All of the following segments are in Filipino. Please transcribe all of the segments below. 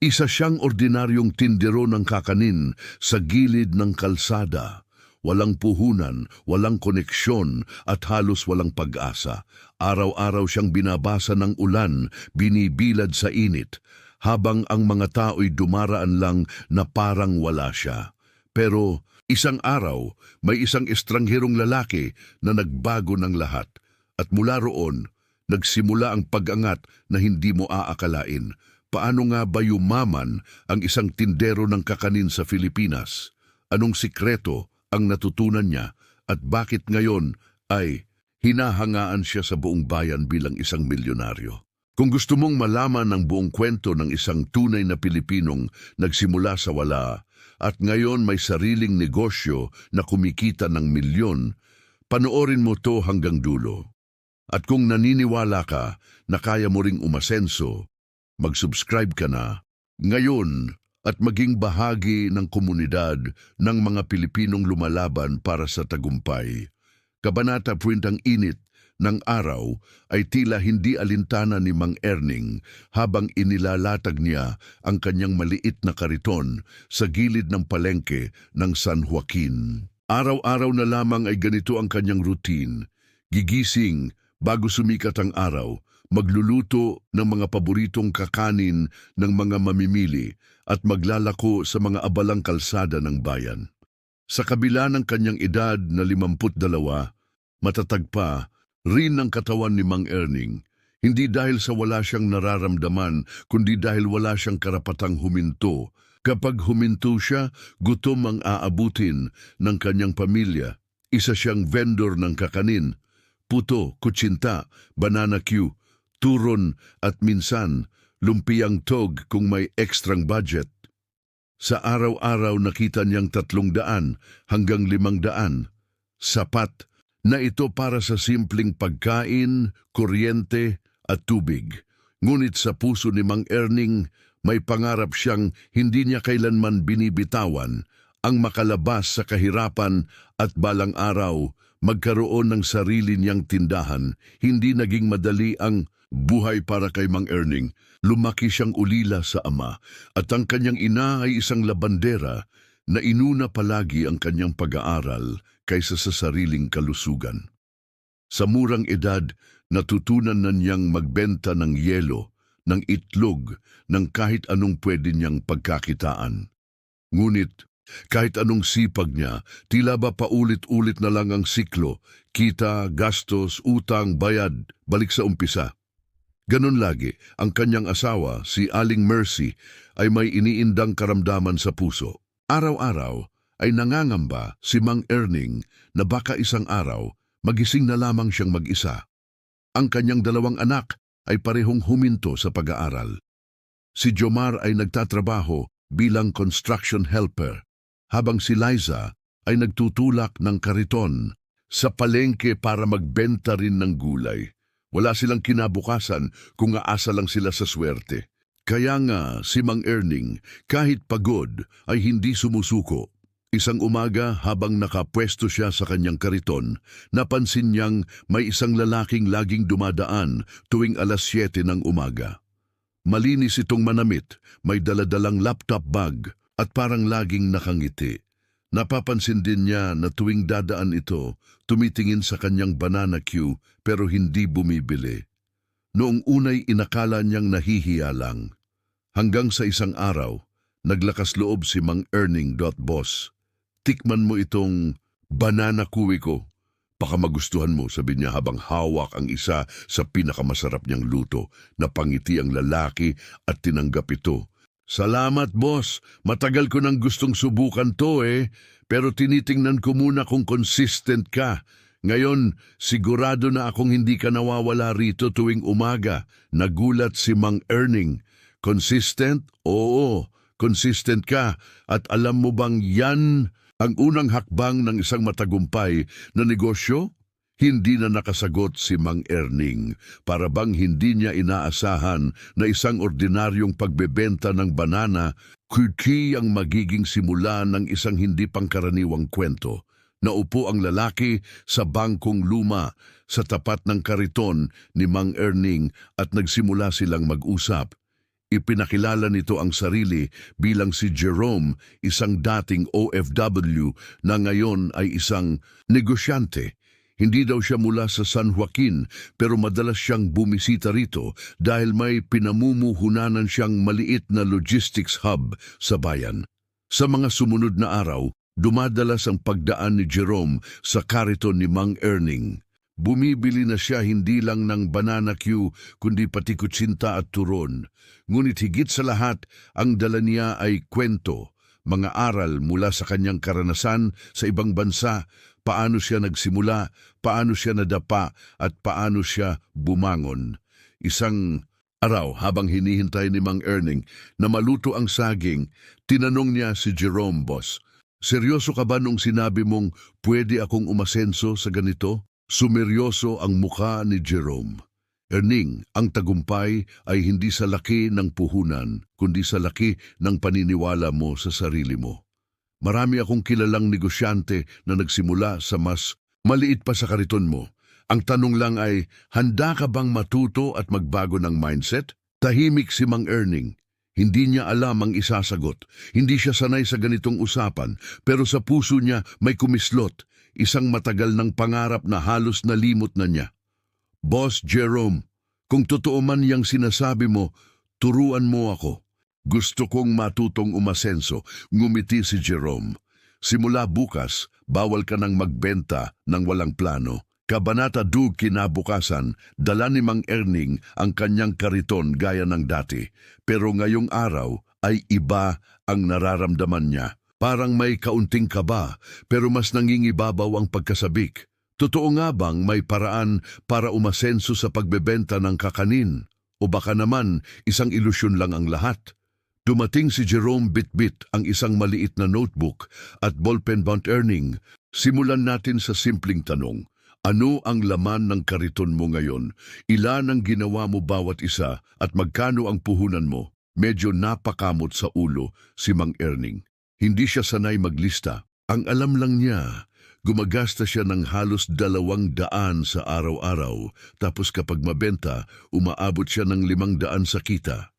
Isa siyang ordinaryong tindero ng kakanin sa gilid ng kalsada. Walang puhunan, walang koneksyon at halos walang pag-asa. Araw-araw siyang binabasa ng ulan, binibilad sa init, habang ang mga tao'y dumaraan lang na parang wala siya. Pero isang araw, may isang estrangherong lalaki na nagbago ng lahat. At mula roon, nagsimula ang pag-angat na hindi mo aakalain. Paano nga ba yumaman ang isang tindero ng kakanin sa Pilipinas? Anong sikreto ang natutunan niya at bakit ngayon ay hinahangaan siya sa buong bayan bilang isang milyonaryo? Kung gusto mong malaman ang buong kwento ng isang tunay na Pilipinong nagsimula sa wala at ngayon may sariling negosyo na kumikita ng milyon, panoorin mo to hanggang dulo. At kung naniniwala ka na kaya mo ring umasenso, mag-subscribe ka na ngayon at maging bahagi ng komunidad ng mga Pilipinong lumalaban para sa tagumpay. Kabanata Print ang init ng araw ay tila hindi alintana ni Mang Erning habang inilalatag niya ang kanyang maliit na kariton sa gilid ng palengke ng San Joaquin. Araw-araw na lamang ay ganito ang kanyang routine. Gigising bago sumikat ang araw, magluluto ng mga paboritong kakanin ng mga mamimili at maglalako sa mga abalang kalsada ng bayan. Sa kabila ng kanyang edad na 52, matatag pa rin ang katawan ni Mang Erning, hindi dahil sa wala siyang nararamdaman, kundi dahil wala siyang karapatang huminto. Kapag huminto siya, gutom ang aabutin ng kanyang pamilya. Isa siyang vendor ng kakanin, puto, kutsinta, banana Q, turon at minsan lumpiang tog kung may ekstrang budget. Sa araw-araw nakita niyang tatlong daan hanggang limang daan. Sapat na ito para sa simpleng pagkain, kuryente at tubig. Ngunit sa puso ni Mang Erning, may pangarap siyang hindi niya kailanman binibitawan ang makalabas sa kahirapan at balang araw magkaroon ng sarili niyang tindahan. Hindi naging madali ang buhay para kay Mang Erning. Lumaki siyang ulila sa ama at ang kanyang ina ay isang labandera na inuna palagi ang kanyang pag-aaral kaysa sa sariling kalusugan. Sa murang edad, natutunan na niyang magbenta ng yelo, ng itlog, ng kahit anong pwede niyang pagkakitaan. Ngunit, kahit anong sipag niya, tila ba paulit-ulit na lang ang siklo, kita, gastos, utang, bayad, balik sa umpisa. Ganon lagi, ang kanyang asawa, si Aling Mercy, ay may iniindang karamdaman sa puso. Araw-araw ay nangangamba si Mang Erning na baka isang araw magising na lamang siyang mag-isa. Ang kanyang dalawang anak ay parehong huminto sa pag-aaral. Si Jomar ay nagtatrabaho bilang construction helper, habang si Liza ay nagtutulak ng kariton sa palengke para magbenta rin ng gulay. Wala silang kinabukasan kung aasa lang sila sa swerte. Kaya nga si Mang Erning kahit pagod ay hindi sumusuko. Isang umaga habang nakapwesto siya sa kanyang kariton, napansin niyang may isang lalaking laging dumadaan tuwing alas 7 ng umaga. Malinis itong manamit, may daladalang laptop bag at parang laging nakangiti. Napapansin din niya na tuwing dadaan ito, tumitingin sa kanyang banana queue pero hindi bumibili. Noong unay inakala niyang nahihiya lang. Hanggang sa isang araw, naglakas loob si Mang Erning. Boss, tikman mo itong banana kuwi ko. Baka magustuhan mo, sabi niya habang hawak ang isa sa pinakamasarap niyang luto na pangiti ang lalaki at tinanggap ito. Salamat, boss. Matagal ko nang gustong subukan to eh. Pero tinitingnan ko muna kung consistent ka. Ngayon, sigurado na akong hindi ka nawawala rito tuwing umaga. Nagulat si Mang Erning. Consistent? Oo, consistent ka. At alam mo bang yan ang unang hakbang ng isang matagumpay na negosyo? Hindi na nakasagot si Mang Erning para bang hindi niya inaasahan na isang ordinaryong pagbebenta ng banana kuki ang magiging simula ng isang hindi pangkaraniwang kwento. Naupo ang lalaki sa bangkong luma sa tapat ng kariton ni Mang Erning at nagsimula silang mag-usap. Ipinakilala nito ang sarili bilang si Jerome, isang dating OFW na ngayon ay isang negosyante. Hindi daw siya mula sa San Joaquin pero madalas siyang bumisita rito dahil may pinamumuhunanan siyang maliit na logistics hub sa bayan. Sa mga sumunod na araw, dumadalas ang pagdaan ni Jerome sa kariton ni Mang Erning. Bumibili na siya hindi lang ng banana Q kundi pati kutsinta at turon. Ngunit higit sa lahat, ang dala niya ay kwento, mga aral mula sa kanyang karanasan sa ibang bansa, paano siya nagsimula, paano siya nadapa at paano siya bumangon. Isang araw habang hinihintay ni Mang Erning na maluto ang saging, tinanong niya si Jerome Boss, Seryoso ka ba nung sinabi mong pwede akong umasenso sa ganito? Sumeryoso ang mukha ni Jerome. Erning, ang tagumpay ay hindi sa laki ng puhunan, kundi sa laki ng paniniwala mo sa sarili mo. Marami akong kilalang negosyante na nagsimula sa mas maliit pa sa kariton mo. Ang tanong lang ay, handa ka bang matuto at magbago ng mindset? Tahimik si Mang Erning. Hindi niya alam ang isasagot. Hindi siya sanay sa ganitong usapan, pero sa puso niya may kumislot, isang matagal ng pangarap na halos nalimot na niya. Boss Jerome, kung totoo man yang sinasabi mo, turuan mo ako. Gusto kong matutong umasenso, ngumiti si Jerome. Simula bukas, bawal ka nang magbenta ng walang plano. Kabanata 2 kinabukasan, dala ni Mang Erning ang kanyang kariton gaya ng dati. Pero ngayong araw ay iba ang nararamdaman niya. Parang may kaunting kaba, pero mas nangingibabaw ang pagkasabik. Totoo nga bang may paraan para umasenso sa pagbebenta ng kakanin? O baka naman isang ilusyon lang ang lahat? Dumating si Jerome Bitbit ang isang maliit na notebook at ballpen bound earning. Simulan natin sa simpleng tanong. Ano ang laman ng kariton mo ngayon? Ilan ang ginawa mo bawat isa at magkano ang puhunan mo? Medyo napakamot sa ulo si Mang Erning. Hindi siya sanay maglista. Ang alam lang niya, gumagasta siya ng halos dalawang daan sa araw-araw tapos kapag mabenta, umaabot siya ng limang daan sa kita.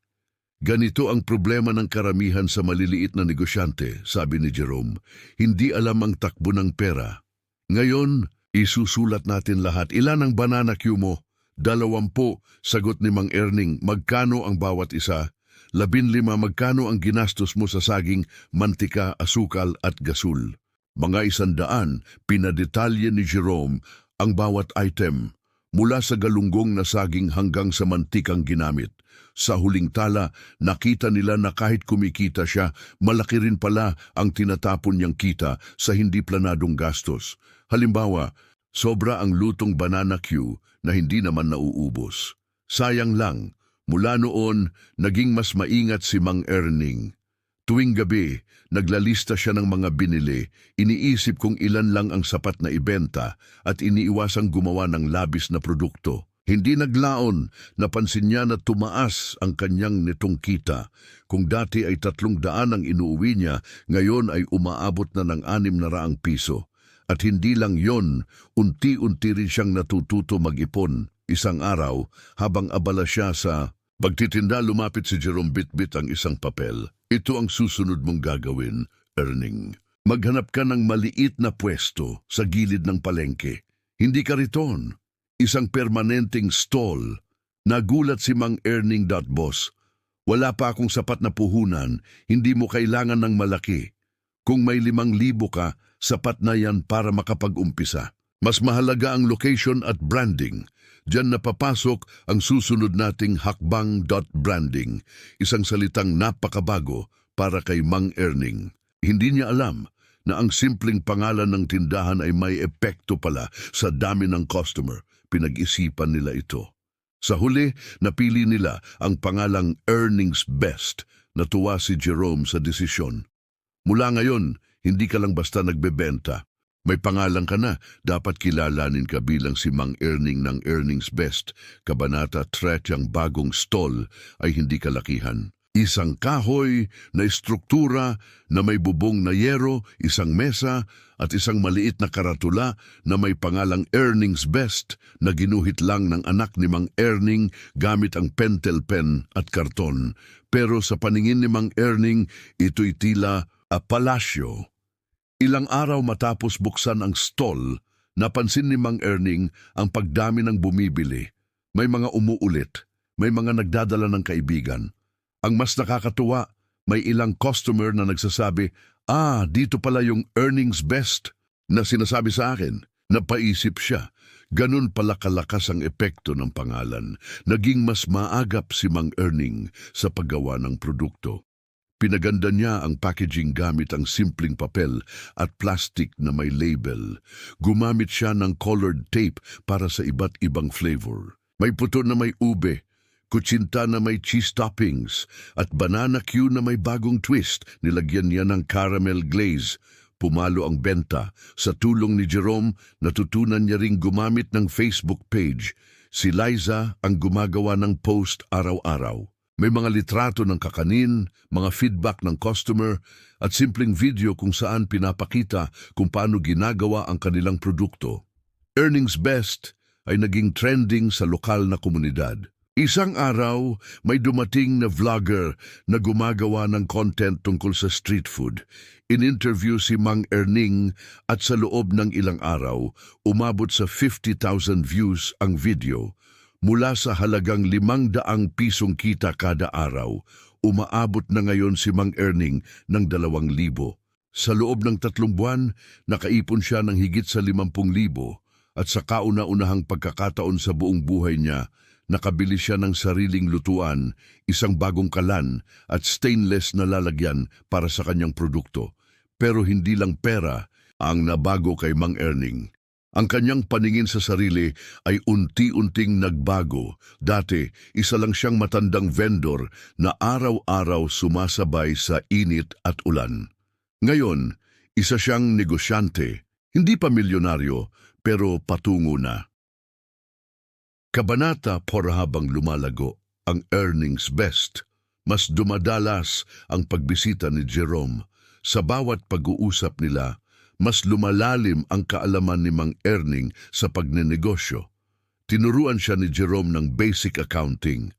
Ganito ang problema ng karamihan sa maliliit na negosyante, sabi ni Jerome. Hindi alam ang takbo ng pera. Ngayon, isusulat natin lahat. Ilan ang banana queue mo? Dalawampu, sagot ni Mang Erning. Magkano ang bawat isa? Labin lima, magkano ang ginastos mo sa saging, mantika, asukal at gasul? Mga isandaan, pinadetalye ni Jerome ang bawat item, mula sa galunggong na saging hanggang sa mantikang ginamit. Sa huling tala, nakita nila na kahit kumikita siya, malaki rin pala ang tinatapon niyang kita sa hindi planadong gastos. Halimbawa, sobra ang lutong banana Q na hindi naman nauubos. Sayang lang, mula noon, naging mas maingat si Mang Erning. Tuwing gabi, naglalista siya ng mga binili, iniisip kung ilan lang ang sapat na ibenta at iniiwasang gumawa ng labis na produkto. Hindi naglaon, napansin niya na tumaas ang kanyang nitong kita. Kung dati ay tatlong daan ang inuuwi niya, ngayon ay umaabot na ng anim na raang piso. At hindi lang yon, unti-unti rin siyang natututo mag-ipon. Isang araw, habang abala siya sa pagtitinda, lumapit si Jerome Bitbit ang isang papel. Ito ang susunod mong gagawin, Erning. Maghanap ka ng maliit na pwesto sa gilid ng palengke. Hindi ka riton. Isang permanenteng stall. Nagulat si Mang Erning. Boss. Wala pa akong sapat na puhunan, hindi mo kailangan ng malaki. Kung may limang libo ka, sapat na yan para makapag-umpisa. Mas mahalaga ang location at branding. Diyan napapasok ang susunod nating hakbang.branding, isang salitang napakabago para kay Mang Erning. Hindi niya alam na ang simpleng pangalan ng tindahan ay may epekto pala sa dami ng customer. Pinag-isipan nila ito. Sa huli, napili nila ang pangalang Earnings Best. Natuwa si Jerome sa desisyon. Mula ngayon, hindi ka lang basta nagbebenta. May pangalan ka na, dapat kilalanin ka bilang si Mang Earning ng Earnings Best. Kabanata 3 ang bagong stall ay hindi kalakihan. Isang kahoy na estruktura na may bubong na yero, isang mesa at isang maliit na karatula na may pangalang Earnings Best na ginuhit lang ng anak ni Mang Erning gamit ang pentel pen at karton. Pero sa paningin ni Mang Erning, ito'y tila a palasyo. Ilang araw matapos buksan ang stall, napansin ni Mang Erning ang pagdami ng bumibili. May mga umuulit, may mga nagdadala ng kaibigan. Ang mas nakakatuwa, may ilang customer na nagsasabi, Ah, dito pala yung earnings best na sinasabi sa akin. Napaisip siya, ganun pala kalakas ang epekto ng pangalan. Naging mas maagap si Mang Earning sa paggawa ng produkto. Pinaganda niya ang packaging gamit ang simpleng papel at plastic na may label. Gumamit siya ng colored tape para sa iba't ibang flavor. May puto na may ube, kutsinta na may cheese toppings, at banana Q na may bagong twist. Nilagyan niya ng caramel glaze. Pumalo ang benta. Sa tulong ni Jerome, natutunan niya ring gumamit ng Facebook page. Si Liza ang gumagawa ng post araw-araw. May mga litrato ng kakanin, mga feedback ng customer, at simpleng video kung saan pinapakita kung paano ginagawa ang kanilang produkto. Earnings Best ay naging trending sa lokal na komunidad. Isang araw, may dumating na vlogger na gumagawa ng content tungkol sa street food. In-interview si Mang Erning at sa loob ng ilang araw, umabot sa 50,000 views ang video. Mula sa halagang limang daang pisong kita kada araw, umaabot na ngayon si Mang Erning ng dalawang libo. Sa loob ng tatlong buwan, nakaipon siya ng higit sa limampung libo at sa kauna-unahang pagkakataon sa buong buhay niya, nakabili siya ng sariling lutuan, isang bagong kalan at stainless na lalagyan para sa kanyang produkto. Pero hindi lang pera ang nabago kay Mang Erning. Ang kanyang paningin sa sarili ay unti-unting nagbago. Dati, isa lang siyang matandang vendor na araw-araw sumasabay sa init at ulan. Ngayon, isa siyang negosyante, hindi pa milyonaryo, pero patungo na. Kabanata por habang lumalago ang earnings best, mas dumadalas ang pagbisita ni Jerome. Sa bawat pag-uusap nila, mas lumalalim ang kaalaman ni Mang Erning sa pagnenegosyo. Tinuruan siya ni Jerome ng basic accounting.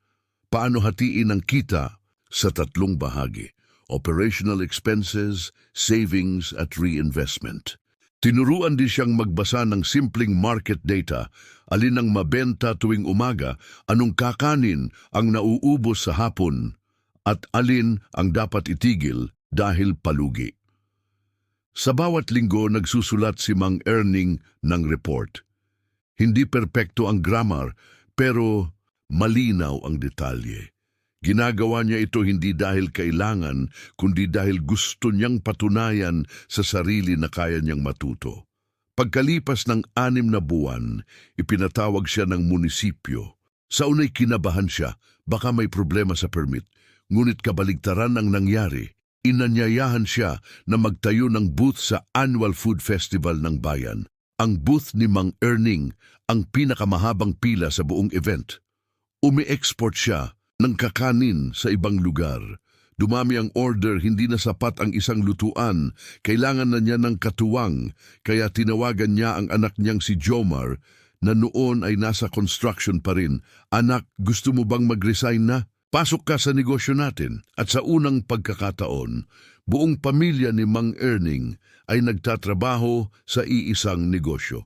Paano hatiin ang kita sa tatlong bahagi, operational expenses, savings at reinvestment. Tinuruan din siyang magbasa ng simpleng market data, alin ang mabenta tuwing umaga, anong kakanin ang nauubos sa hapon, at alin ang dapat itigil dahil palugi. Sa bawat linggo nagsusulat si Mang Erning ng report. Hindi perpekto ang grammar, pero malinaw ang detalye. Ginagawa niya ito hindi dahil kailangan, kundi dahil gusto niyang patunayan sa sarili na kaya niyang matuto. Pagkalipas ng anim na buwan, ipinatawag siya ng munisipyo. Sa unay kinabahan siya, baka may problema sa permit. Ngunit kabaligtaran ang nangyari. Inanyayahan siya na magtayo ng booth sa Annual Food Festival ng Bayan. Ang booth ni Mang Erning ang pinakamahabang pila sa buong event. Umi-export siya ng kakanin sa ibang lugar. Dumami ang order, hindi na sapat ang isang lutuan. Kailangan na niya ng katuwang, kaya tinawagan niya ang anak niyang si Jomar na noon ay nasa construction pa rin. Anak, gusto mo bang mag-resign na? Pasok ka sa negosyo natin. At sa unang pagkakataon, buong pamilya ni Mang Erning ay nagtatrabaho sa iisang negosyo.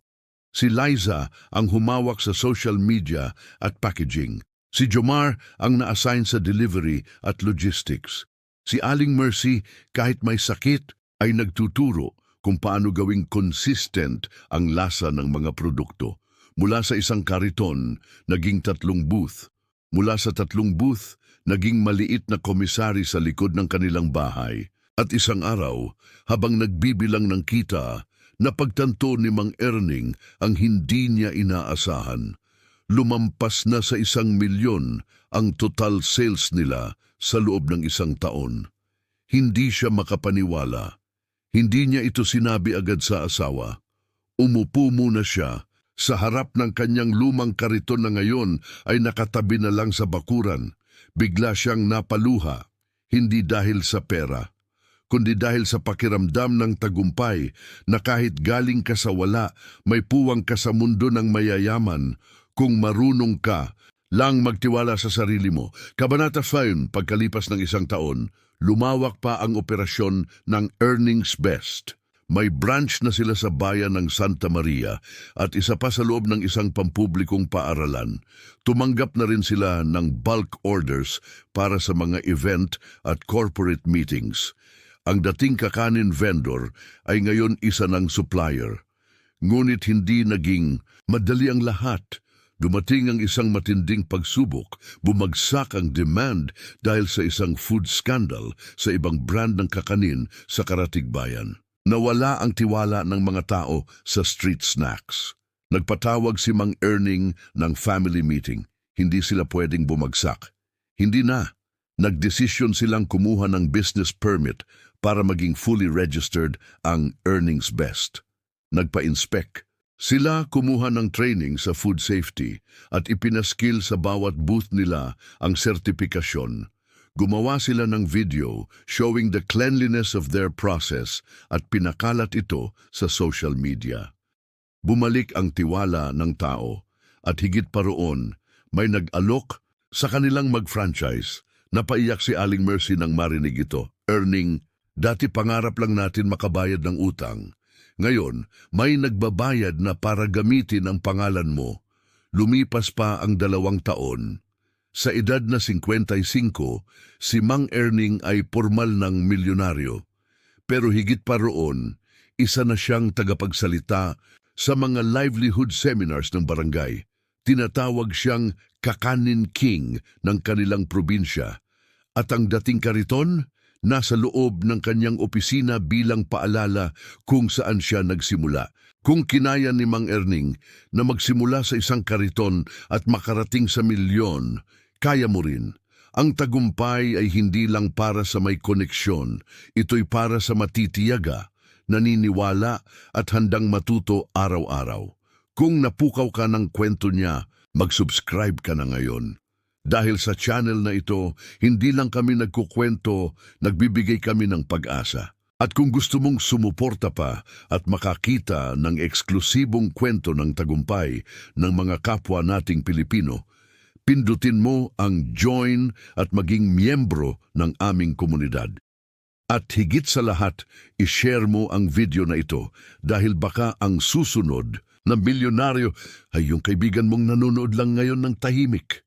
Si Liza ang humawak sa social media at packaging. Si Jomar ang na-assign sa delivery at logistics. Si Aling Mercy kahit may sakit ay nagtuturo kung paano gawing consistent ang lasa ng mga produkto. Mula sa isang kariton, naging tatlong booth. Mula sa tatlong booth, naging maliit na komisari sa likod ng kanilang bahay. At isang araw, habang nagbibilang ng kita, napagtanto ni Mang Erning ang hindi niya inaasahan. Lumampas na sa isang milyon ang total sales nila sa loob ng isang taon. Hindi siya makapaniwala. Hindi niya ito sinabi agad sa asawa. Umupo muna siya sa harap ng kanyang lumang kariton na ngayon ay nakatabi na lang sa bakuran. Bigla siyang napaluha. Hindi dahil sa pera, kundi dahil sa pakiramdam ng tagumpay na kahit galing ka sa wala, may puwang ka sa mundo ng mayayaman kung marunong ka lang magtiwala sa sarili mo. Kabanata 5, pagkalipas ng isang taon, lumawak pa ang operasyon ng Earnings Best. May branch na sila sa bayan ng Santa Maria at isa pa sa loob ng isang pampublikong paaralan. Tumanggap na rin sila ng bulk orders para sa mga event at corporate meetings. Ang dating kakanin vendor ay ngayon isa ng supplier. Ngunit hindi naging madali ang lahat. Dumating ang isang matinding pagsubok, bumagsak ang demand dahil sa isang food scandal sa ibang brand ng kakanin sa Karatig Bayan. Nawala ang tiwala ng mga tao sa street snacks. Nagpatawag si Mang Erning ng family meeting. Hindi sila pwedeng bumagsak. Hindi na. Nagdesisyon silang kumuha ng business permit para maging fully registered ang Earnings Best. Nagpa-inspect. Sila kumuha ng training sa food safety at ipinaskill sa bawat booth nila ang sertipikasyon. Gumawa sila ng video showing the cleanliness of their process at pinakalat ito sa social media. Bumalik ang tiwala ng tao at higit pa roon, may nag-alok sa kanilang mag-franchise. Napaiyak si Aling Mercy nang marinig ito, earning, dati pangarap lang natin makabayad ng utang. Ngayon, may nagbabayad na para gamitin ang pangalan mo. Lumipas pa ang dalawang taon. Sa edad na 55, si Mang Erning ay formal ng milyonaryo. Pero higit pa roon, isa na siyang tagapagsalita sa mga livelihood seminars ng barangay. Tinatawag siyang Kakanin King ng kanilang probinsya. At ang dating kariton, nasa loob ng kanyang opisina bilang paalala kung saan siya nagsimula. Kung kinaya ni Mang Erning na magsimula sa isang kariton at makarating sa milyon, kaya mo rin. Ang tagumpay ay hindi lang para sa may koneksyon, ito'y para sa matitiyaga, naniniwala at handang matuto araw-araw. Kung napukaw ka ng kwento niya, mag-subscribe ka na ngayon. Dahil sa channel na ito, hindi lang kami nagkukwento, nagbibigay kami ng pag-asa. At kung gusto mong sumuporta pa at makakita ng eksklusibong kwento ng tagumpay ng mga kapwa nating Pilipino, pindutin mo ang join at maging miyembro ng aming komunidad. At higit sa lahat, ishare mo ang video na ito dahil baka ang susunod na milyonaryo ay yung kaibigan mong nanonood lang ngayon ng tahimik.